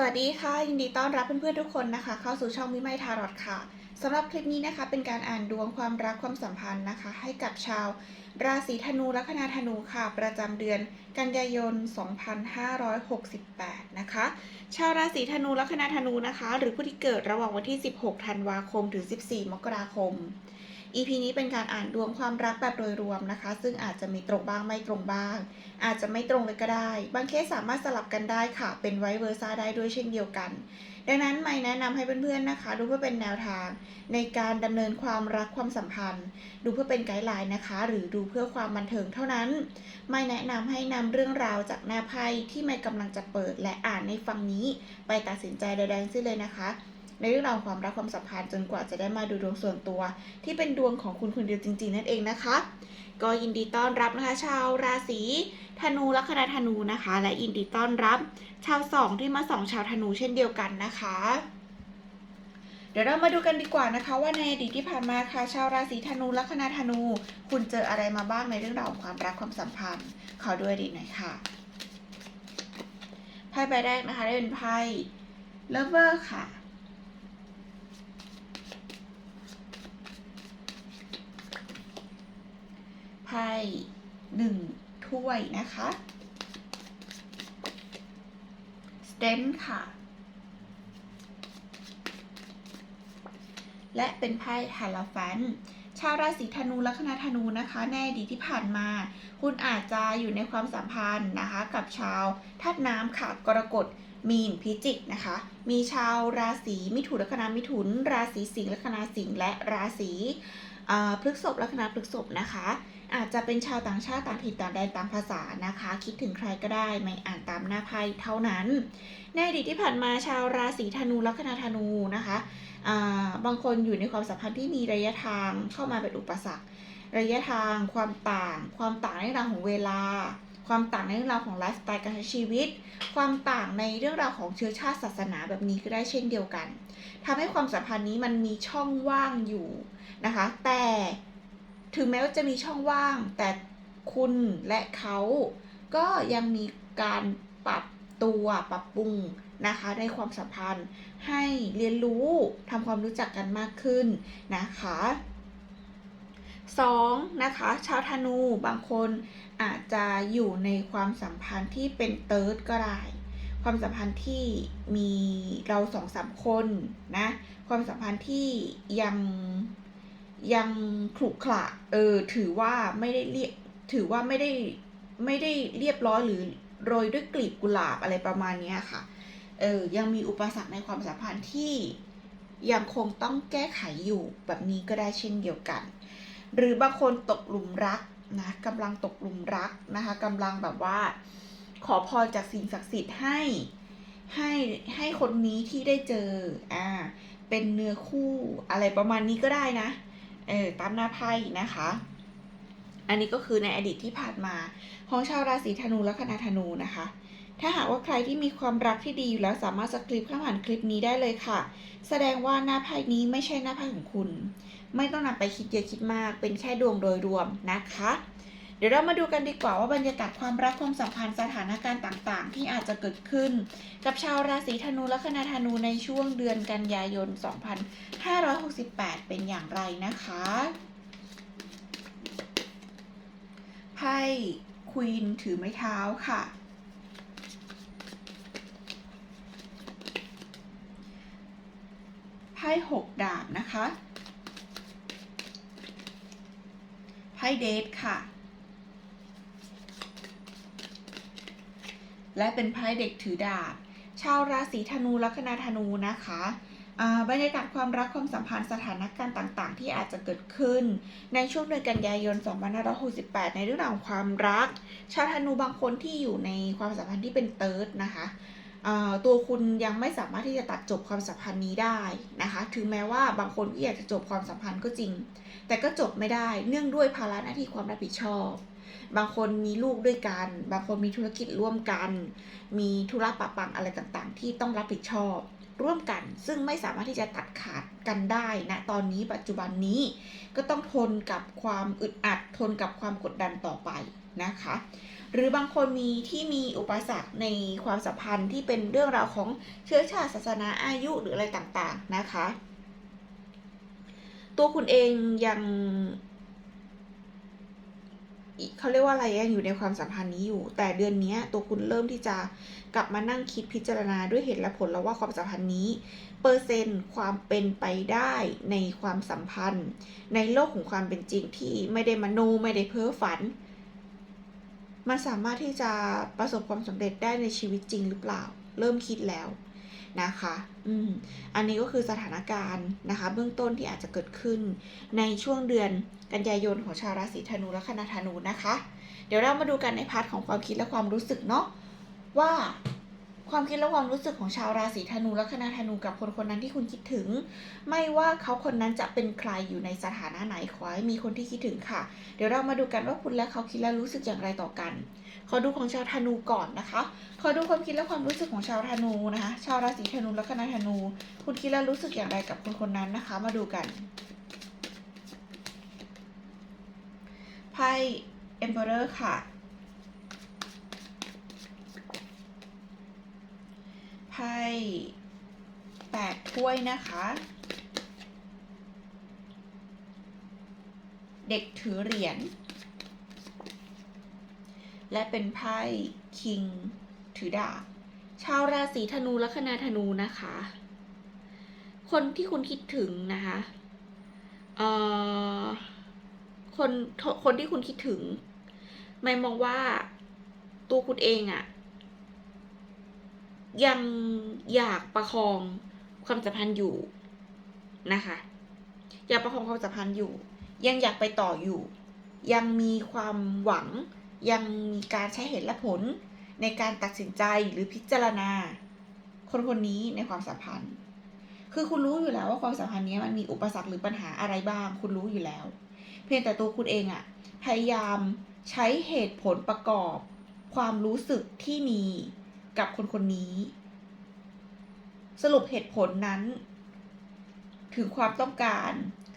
สวัสดีค่ะ ยินดีต้อนรับเพื่อนๆทุกคนนะคะ เข้าสู่ช่องวิไมทารอดค่ะสำหรับคลิปนี้นะคะ เป็นการอ่านดวงความรักความสัมพันธ์นะคะ ให้กับชาว ราศีธนูลัคนาธนูค่ะ ประจำเดือนกันยายน 2568 นะคะ ชาวราศีธนูลัคนาธนูนะคะ หรือผู้ที่เกิดระหว่างวันที่ 16 ธันวาคมถึง 14 มกราคม EP นี้เป็นการอ่านดวงความรักแบบโดยรวมนะคะ ซึ่งอาจจะมีตรงบ้างไม่ตรงบ้าง อาจจะไม่ตรงเลยก็ได้ บางเคสสามารถสลับกันได้ค่ะ เป็นไวเวอร์ซ่าได้ด้วยเช่นเดียวกัน ดังนั้นไม่แนะนำให้เพื่อนๆนะคะ ดูเพื่อเป็นแนวทาง ในการดำเนินความรักความสัมพันธ์ ดูเพื่อเป็นไกด์ไลน์นะคะ หรือดูเพื่อความบันเทิงเท่านั้น ไม่แนะนำให้นำเรื่องราวจากหน้าไพ่ที่ไม่กำลังจะเปิดและอ่านในฟังนี้ ไปตัดสินใจใดๆทั้งสิ้นเลยนะคะ ในเรื่องราวความรักความสัมพันธ์จนกว่าจะได้มาดูดวงส่วนตัว ที่เป็นดวงของคุณคนเดียวจริง ๆ นั่นเองนะคะ ก็ยินดีต้อนรับนะคะ ชาวราศีธนูลัคนาธนูนะคะ และยินดีต้อนรับ ชาวสองที่มาสองชาวธนูเช่นเดียวกันนะคะ เดี๋ยวเรามาดูกันดีกว่านะคะ ว่าในอดีตที่ผ่านมาค่ะ ชาวราศีธนูลัคนาธนู คุณเจออะไรมาบ้างในเรื่องราวของความรักความสัมพันธ์ขอดูอดีหน่อยค่ะไพ่ใบแรกนะคะได้เป็นไพ่ lover ค่ะ ไพ่หนึ่งถ้วยนะคะสเตนค่ะ และเป็นไพ่ฮาลาฟันชาวราศีธนูลัคนาธนูนะคะในอดีตที่ผ่านมา คุณอาจจะอยู่ในความสัมพันธ์นะคะ กับชาวธาตุน้ำค่ะกรกฎมีนพิจิกนะคะ มีชาวราศีมิถุนลัคนามิถุน ราศีสิงห์ลัคนาสิงห์และราศีพฤษภลัคนาพฤกษภนะคะ อาจจะเป็นชาวต่างชาติต่างถิ่นต่างแดนต่างภาษานะคะ คิดถึงใครก็ได้ไม่อ่านตามหน้าไพ่เท่านั้น ในอดีตที่ผ่านมาชาวราศีธนูลัคนาธนูนะคะาบางคนอยู่ในความสัมพันธ์ที่มีระยะทางเข้ามาเป็นอุปสรรค ระยะทางความต่าง ความต่างในเรื่องราวของเวลา ความต่างในเรื่องราวของไลฟ์สไตล์การใช้ชีวิต ความต่างในเรื่องราวของเชื้อชาติศาสนาแบบนี้ก็ได้เช่นเดียวกันทำให้ความสัมพันธ์นี้มันมีช่องว่างอยู่นะคะ แต่ ถึงแม้ว่าจะมีช่องว่าง แต่คุณและเขาก็ยังมีการปรับตัวปรับปรุงนะคะในความสัมพันธ์ให้เรียนรู้ทำความรู้จักกันมากขึ้นนะคะสองนะคะชาวธนูบางคนอาจจะอยู่ในความสัมพันธ์ที่เป็นเติร์ดก็ได้ ความสัมพันธ์ที่มีเราสองสามคนนะ ความสัมพันธ์ที่ยัง ยังขรุขระเออ ถือว่าไม่ได้เรียถือว่าไม่ได้ไม่ได้เรียบร้อยหรือโรยด้วยกลีบกุหลาบอะไรประมาณนี้ค่ะ เออ ยังมีอุปสรรคในความสัมพันธ์ที่ยังคงต้องแก้ไขอยู่แบบนี้ก็ได้เช่นเดียวกัน หรือบางคนตกหลุมรักนะกำลังตกหลุมรักนะคะกำลังแบบว่า ขอพรจากสิ่งศักดิ์สิทธิ์ให้ให้ให้คนนี้ที่ได้เจออ่าเป็นเนื้อคู่อะไรประมาณนี้ก็ได้นะ เออตามหน้าไพ่นะคะ อันนี้ก็คือในอดีตที่ผ่านมา ของชาวราศีธนูและคณะธนูนะคะ ถ้าหากว่าใครที่มีความรักที่ดีอยู่แล้วสามารถสคริปข้ามผ่านคลิปนี้ได้เลยค่ะ แสดงว่าหน้าไพ่นี้ไม่ใช่หน้าไพ่ของคุณ ไม่ต้องนำไปคิดเยอะคิดมาก เป็นแค่ดวงโดยรวมนะคะ เดี๋ยวเรามาดูกันดีกว่าว่าบรรยากาศความรักความสัมพันธ์สถานการณ์ต่างๆ ที่อาจจะเกิดขึ้น กับชาวราศีธนูและคณะธนูในช่วงเดือนกันยายน 2568 เป็นอย่างไรนะคะไพ่ควีนถือไม้เท้าค่ะไพ่หกดาบนะคะ ไพ่เดทค่ะ และเป็นไพ่เด็กถือดาบ ชาวราศีธนูลัคนาธนูนะคะบรรยากาศความรักความสัมพันธ์สถานการณ์ต่าง ๆ ที่อาจจะเกิดขึ้น ในช่วงเดือนกันยายน 2568 ในเรื่องของความรัก ชาวธนูบางคนที่อยู่ในความสัมพันธ์ที่เป็นเติร์ดนะคะตัวคุณยังไม่สามารถที่จะตัดจบความสัมพันธ์นี้ได้นะคะ ถึงแม้ว่าบางคนก็อยากจะจบความสัมพันธ์ก็จริง แต่ก็จบไม่ได้ เนื่องด้วยภาระหน้าที่ความรับผิดชอบ บางคนมีลูกด้วยกัน บางคนมีธุรกิจร่วมกัน มีธุระปะปังอะไรต่างๆ ที่ต้องรับผิดชอบ ร่วมกัน ซึ่งไม่สามารถที่จะตัดขาดกันได้นะตอนนี้ปัจจุบันนี้ก็ต้องทนกับความอึดอัดทนกับความกดดันต่อไปนะคะ หรือบางคนมีที่มีอุปสรรคในความสัมพันธ์ที่เป็นเรื่องราวของเชื้อชาติศาสนาอายุหรืออะไรต่างๆนะคะ ตัวคุณเองยัง เขาเรียกว่าอะไรยังอยู่ในความสัมพันธ์นี้อยู่ แต่เดือนนี้ตัวคุณเริ่มที่จะกลับมานั่งคิดพิจารณาด้วยเหตุและผลแล้วว่าความสัมพันธ์นี้ เปอร์เซนต์ความเป็นไปได้ในความสัมพันธ์ ในโลกของความเป็นจริงที่ไม่ได้มโนไม่ได้เพ้อฝัน มันสามารถที่จะประสบความสำเร็จได้ในชีวิตจริงหรือเปล่า เริ่มคิดแล้ว นะคะอืมอันนี้ก็คือสถานการณ์นะคะ เบื้องต้นที่อาจจะเกิดขึ้น ในช่วงเดือนกันยายนของชาวราศีธนูและคณะธนูนะคะ เดี๋ยวเรามาดูกันในพาร์ทของความคิดและความรู้สึกเนาะว่า ความคิดและความรู้สึกของชาวราศีธนูและคณะธนูกับคนคนนั้นที่คุณคิดถึง ไม่ว่าเขาคนนั้นจะเป็นใครอยู่ในสถานะไหนขอให้มีคนที่คิดถึงค่ะ เดี๋ยวเรามาดูกันว่าคุณและเขาคิดและรู้สึกอย่างไรต่อกัน ขอดูของชาวธนูก่อนนะคะ ขอดูความคิดและความรู้สึกของชาวธนูนะคะ ชาวราศีธนูและคณะธนู คุณคิดและรู้สึกอย่างไรกับคนคนนั้นนะคะ มาดูกันไพ่ Emperor ค่ะ พ่แปดถ้วยนะคะ เด็กถือเหรียญ และเป็นไพ่คิงถือดาบ ชาวราศีธนูและคณะธนูนะคะ คนที่คุณคิดถึงนะคะเอ่อคนคนที่คุณคิดถึง ไม่มองว่าตัวคุณเองอะ ยังอยากประคองความสัมพันธ์อยู่นะคะ อยากประคองความสัมพันธ์อยู่ ยังอยากไปต่ออยู่ ยังมีความหวัง ยังมีการใช้เหตุและผลในการตัดสินใจหรือพิจารณา คนคนนี้ในความสัมพันธ์ คือคุณรู้อยู่แล้วว่าความสัมพันธ์นี้มันมีอุปสรรคหรือปัญหาอะไรบ้าง คุณรู้อยู่แล้ว เพียงแต่ตัวคุณเองอะพยายามใช้เหตุผลประกอบ ความรู้สึกที่มี กับคนคนนี้ สรุปเหตุผลนั้น ถึงความต้องการ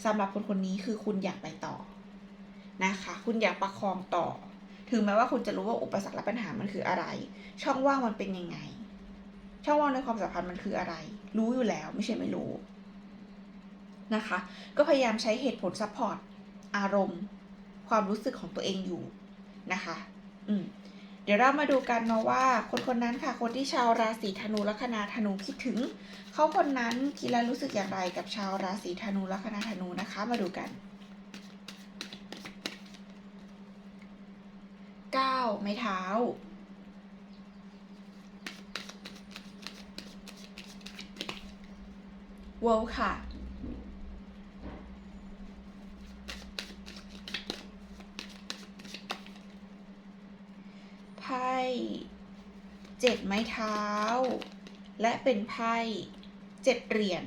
สำหรับคนคนนี้คือคุณอยากไปต่อนะคะ คุณอยากประคองต่อ ถึงแม้ว่าคุณจะรู้ว่าอุปสรรคและปัญหามันคืออะไร ช่องว่างมันเป็นยังไง ช่องว่างในความสัมพันธ์มันคืออะไร รู้อยู่แล้วไม่ใช่ไม่รู้นะคะ ก็พยายามใช้เหตุผลซัพพอร์ตอารมณ์ ความรู้สึกของตัวเองอยู่นะคะ อืม เดี๋ยวเรามาดูกันเนาะว่า คนคนนั้นค่ะคนที่ชาวราศีธนูลัคนาธนูคิดถึง เขาคนนั้นคิดและรู้สึกอย่างไรกับชาวราศีธนูลัคนาธนูนะคะ มาดูกันเก้าไม้เท้าเวลค่ะ ไพ่ เจ็ดไม้เท้า และเป็นไพ่เจ็ดเหรียญ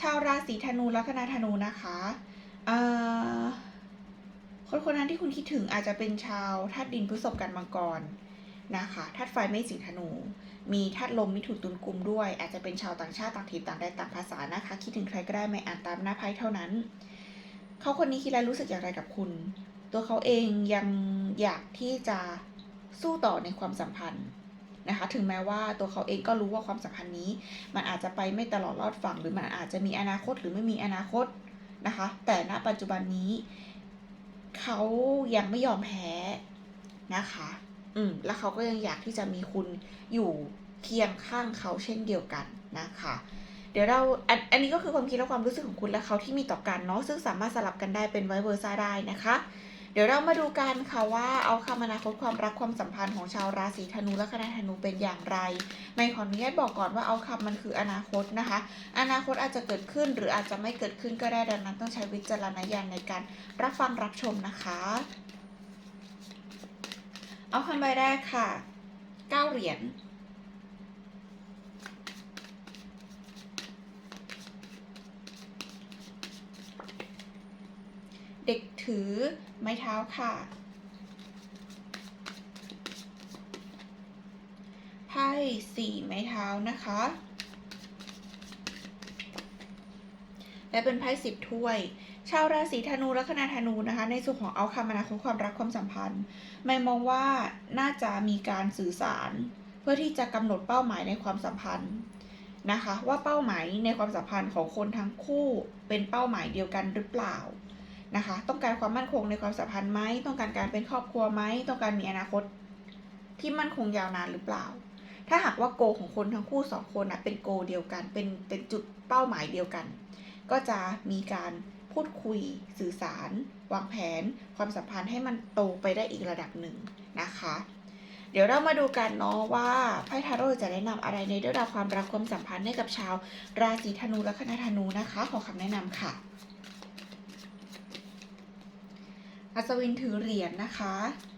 ชาวราศีธนูลัคนาธนูนะคะคนคนนั้นที่คุณคิดถึงอาจจะเป็นชาวธาตุดินพฤษภกันมังกรนะคะธาตุไฟไม่สิงธนู มีธาตุลมมิถุนตุลกุมด้วย อาจจะเป็นชาวต่างชาติต่างถิ่นต่างแดนต่างภาษานะคะ คิดถึงใครก็ได้ไม่อ่านตามหน้าไพ่เท่านั้น เขาคนนี้คิดและรู้สึกอย่างไรกับคุณ ตัวเขาเองยังอยากที่จะสู้ต่อในความสัมพันธ์ นะคะ ถึงแม้ว่าตัวเขาเองก็รู้ว่าความสัมพันธ์นี้ มันอาจจะไปไม่ตลอดรอดฝั่ง หรือมันอาจจะมีอนาคตหรือไม่มีอนาคตนะคะ แต่ณปัจจุบันนี้ เขายังไม่ยอมแพ้นะคะ อืม แล้วเขาก็ยังอยากที่จะมีคุณอยู่เคียงข้างเขาเช่นเดียวกันนะคะ เดี๋ยวเราอันอันนี้ก็คือความคิดและความรู้สึกของคุณและเขาที่มีต่อกันเนาะซึ่งสามารถสลับกันได้เป็นไวเวอร์ซ่าได้นะคะ ดี๋ยวเรามาดูกันค่ะว่าเอาคำอนาคตความรักความสัมพันธ์ของชาวราศีธนูและคณะธนูเป็นอย่างไรไม่ขออนุญาตบอกก่อนว่าเอาคำมันคืออนาคตนะคะ อนาคตอาจจะเกิดขึ้นหรืออาจจะไม่เกิดขึ้นก็ได้ดังนั้น ต้องใช้วิจารณญาณในการรับฟังรับชมนะคะ เอาคำใบแรกค่ะเก้าเหรียญ เด็กถือไม้เท้าค่ะ ไพ่สี่ไม้เท้านะคะ และเป็นไพ่สิบถ้วย ชาวราศีธนูลัคนาธนูนะคะ ในส่วนของเอาคำอนาคตความรักความสัมพันธ์ ไม่มองว่าน่าจะมีการสื่อสาร เพื่อที่จะกำหนดเป้าหมายในความสัมพันธ์นะคะว่าเป้าหมายในความสัมพันธ์ของคนทั้งคู่เป็นเป้าหมายเดียวกันหรือเปล่า นะคะ ต้องการความมั่นคงในความสัมพันธ์ไหมต้องการการเป็นครอบครัวไหมต้องการมีอนาคต ที่มั่นคงยาวนานหรือเปล่า ถ้าหากว่าโกของคนทั้งคู่สองคนนะเป็นโกเดียวกัน เป็นเป็นจุดเป้าหมายเดียวกัน ก็จะมีการพูดคุยสื่อสาร วางแผน ความสัมพันธ์ให้มันโตไปได้อีกระดับหนึ่งนะคะ เดี๋ยวเรามาดูกันเนาะว่าไพ่ทาโร่จะแนะนำอะไรในเรื่องราวความรักความสัมพันธ์ให้กับชาว ราศีธนูและคณะธนูนะคะ ขอคำแนะนำค่ะ อัศวินถือเหรียญนะคะ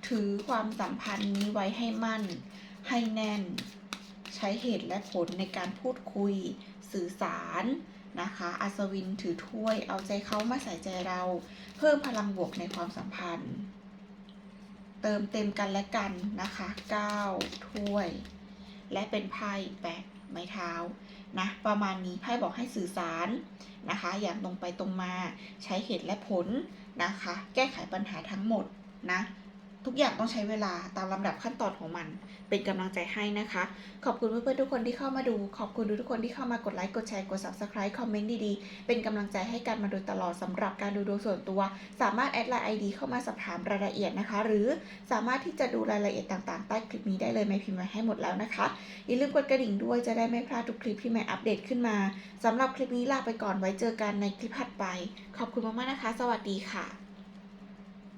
ถือความสัมพันธ์นี้ไว้ให้มั่น ให้แน่น ใช้เหตุและผลในการพูดคุย สื่อสารนะคะ อัศวินถือถ้วย เอาใจเขามาใส่ใจเรา เพิ่มพลังบวกในความสัมพันธ์ เติมเต็มกันและกันนะคะ9ถ้วย และเป็นไพ่แปดไม้เท้านะประมาณนี้ไพ่บอกให้สื่อสารนะคะ อย่างตรงไปตรงมาใช้เหตุและผล นะคะ แก้ไขปัญหาทั้งหมดนะ ทุกอย่างต้องใช้เวลาตามลำดับขั้นตอนของมัน เป็นกำลังใจให้นะคะ ขอบคุณเพื่อนๆทุกคนที่เข้ามาดู ขอบคุณทุกคนที่เข้ามากดไลค์กดแชร์กด subscribe คอมเมนต์ดีๆ เป็นกำลังใจให้กันมาโดยตลอดสำหรับการดูดวงส่วนตัว สามารถแอดไลน์ ID เข้ามาสอบถามรายละเอียดนะคะ หรือสามารถที่จะดูรายละเอียดต่างๆ ใต้คลิปนี้ได้เลยไม่พิมพ์ไว้ให้หมดแล้วนะคะอย่าลืมกดกระดิ่งด้วยจะได้ไม่พลาดทุกคลิปที่ใหม่อัปเดตขึ้นมาสำหรับคลิปนี้ลาไปก่อนไว้เจอกันในคลิปถัดไป ขอบคุณมากๆนะคะ สวัสดีค่ะ